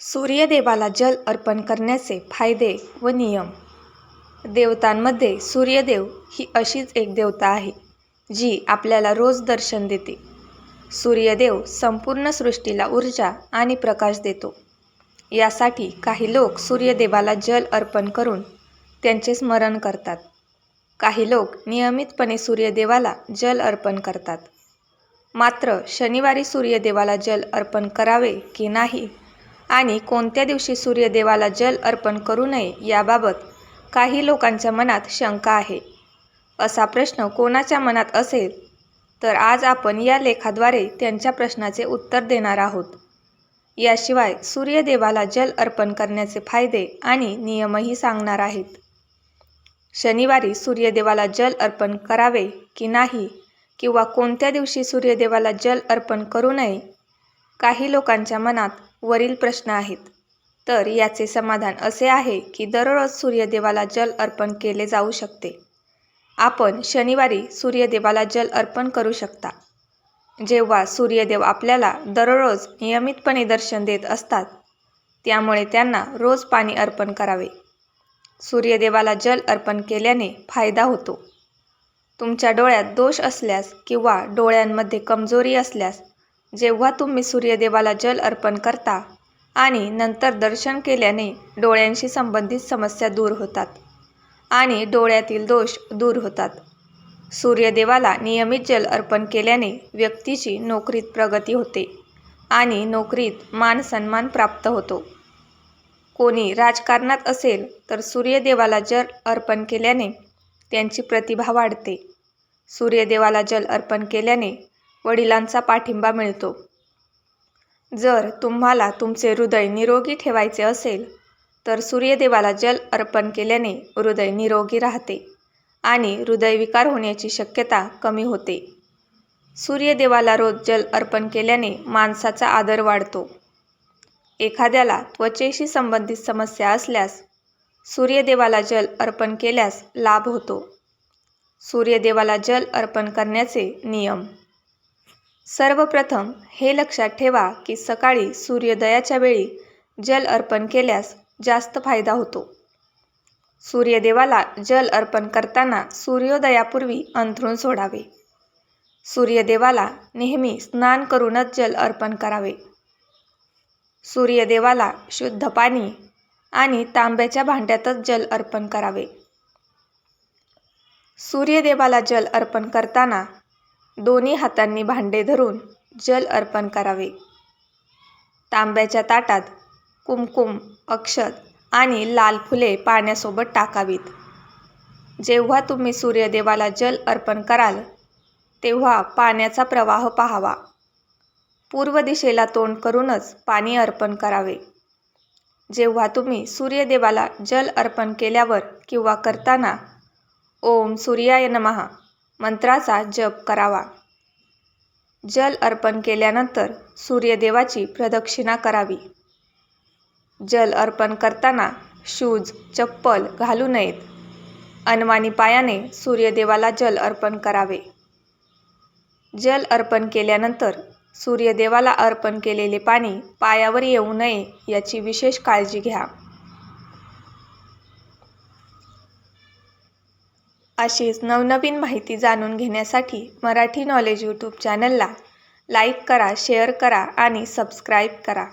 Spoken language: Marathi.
सूर्यदेवाला जल अर्पण करण्याचे फायदे व नियम. देवतांमध्ये सूर्यदेव ही अशीच एक देवता आहे जी आपल्याला रोज दर्शन देते. सूर्यदेव संपूर्ण सृष्टीला ऊर्जा आणि प्रकाश देतो. यासाठी काही लोक सूर्यदेवाला जल अर्पण करून त्यांचे स्मरण करतात. काही लोक नियमितपणे सूर्यदेवाला जल अर्पण करतात. मात्र शनिवारी सूर्यदेवाला जल अर्पण करावे की नाही आणि कोणत्या दिवशी सूर्यदेवाला जल अर्पण करू नये याबाबत काही लोकांच्या मनात शंका आहे. असा प्रश्न कोणाच्या मनात असेल तर आज आपण या लेखाद्वारे त्यांच्या प्रश्नाचे उत्तर देणार आहोत. याशिवाय सूर्यदेवाला जल अर्पण करण्याचे फायदे आणि नियमही सांगणार आहेत. शनिवारी सूर्यदेवाला जल अर्पण करावे की नाही किंवा कोणत्या दिवशी सूर्यदेवाला जल अर्पण करू नये काही लोकांच्या मनात वरील प्रश्न आहेत. तर याचे समाधान असे आहे की दररोज सूर्यदेवाला जल अर्पण केले जाऊ शकते. आपण शनिवारी सूर्यदेवाला जल अर्पण करू शकता. जेव्हा सूर्यदेव आपल्याला दररोज नियमितपणे दर्शन देत असतात त्यामुळे त्यांना रोज पाणी अर्पण करावे. सूर्यदेवाला जल अर्पण केल्याने फायदा होतो. तुमच्या डोळ्यात दोष असल्यास किंवा डोळ्यांमध्ये कमजोरी असल्यास जेव्हा तुम्ही सूर्यदेवाला जल अर्पण करता आणि नंतर दर्शन केल्याने डोळ्यांशी संबंधित समस्या दूर होतात आणि डोळ्यातील दोष दूर होतात. सूर्यदेवाला नियमित जल अर्पण केल्याने व्यक्तीची नोकरीत प्रगती होते आणि नोकरीत मान सन्मान प्राप्त होतो. कोणी राजकारणात असेल तर सूर्यदेवाला जल अर्पण केल्याने त्यांची प्रतिभा वाढते. सूर्यदेवाला जल अर्पण केल्याने वडिलांचा पाठिंबा मिळतो. जर तुम्हाला तुमचे हृदय निरोगी ठेवायचे असेल तर सूर्यदेवाला जल अर्पण केल्याने हृदय निरोगी राहते आणि हृदयविकार होण्याची शक्यता कमी होते. सूर्यदेवाला रोज जल अर्पण केल्याने माणसाचा आदर वाढतो. एखाद्याला त्वचेशी संबंधित समस्या असल्यास सूर्यदेवाला जल अर्पण केल्यास लाभ होतो. सूर्यदेवाला जल अर्पण करण्याचे नियम सर्वप्रथम हे लक्षात ठेवा की सकाळी सूर्योदयाच्या वेळी जल अर्पण केल्यास जास्त फायदा होतो. सूर्यदेवाला जल अर्पण करताना सूर्योदयापूर्वी अंथरूण सोडावे. सूर्यदेवाला नेहमी स्नान करूनच जल अर्पण करावे. सूर्यदेवाला शुद्ध पाणी आणि तांब्याच्या भांड्यातच जल अर्पण करावे. सूर्यदेवाला जल अर्पण करताना दोन्ही हातांनी भांडे धरून जल अर्पण करावे. तांब्याच्या ताटात कुमकुम अक्षत आणि लाल फुले पाण्यासोबत टाकावीत. जेव्हा तुम्ही सूर्यदेवाला जल अर्पण कराल तेव्हा पाण्याचा प्रवाह पाहावा. पूर्व दिशेला तोंड करूनच पाणी अर्पण करावे. जेव्हा तुम्ही सूर्यदेवाला जल अर्पण केल्यावर किंवा करताना ओम सूर्याय नमः. मंत्राचा जप करावा. जल अर्पण केल्यानंतर सूर्यदेवाची प्रदक्षिणा करावी. जल अर्पण करताना शूज चप्पल घालू नयेत. अनवाणी पायाने सूर्यदेवाला जल अर्पण करावे. जल अर्पण केल्यानंतर सूर्यदेवाला अर्पण केलेले पाणी पायावर येऊ नये याची विशेष काळजी घ्या. अशीच नवनवीन माहिती जाणून घेण्यासाठी मराठी नॉलेज यूट्यूब चॅनलला लाईक करा शेअर करा आणि सबस्क्राईब करा.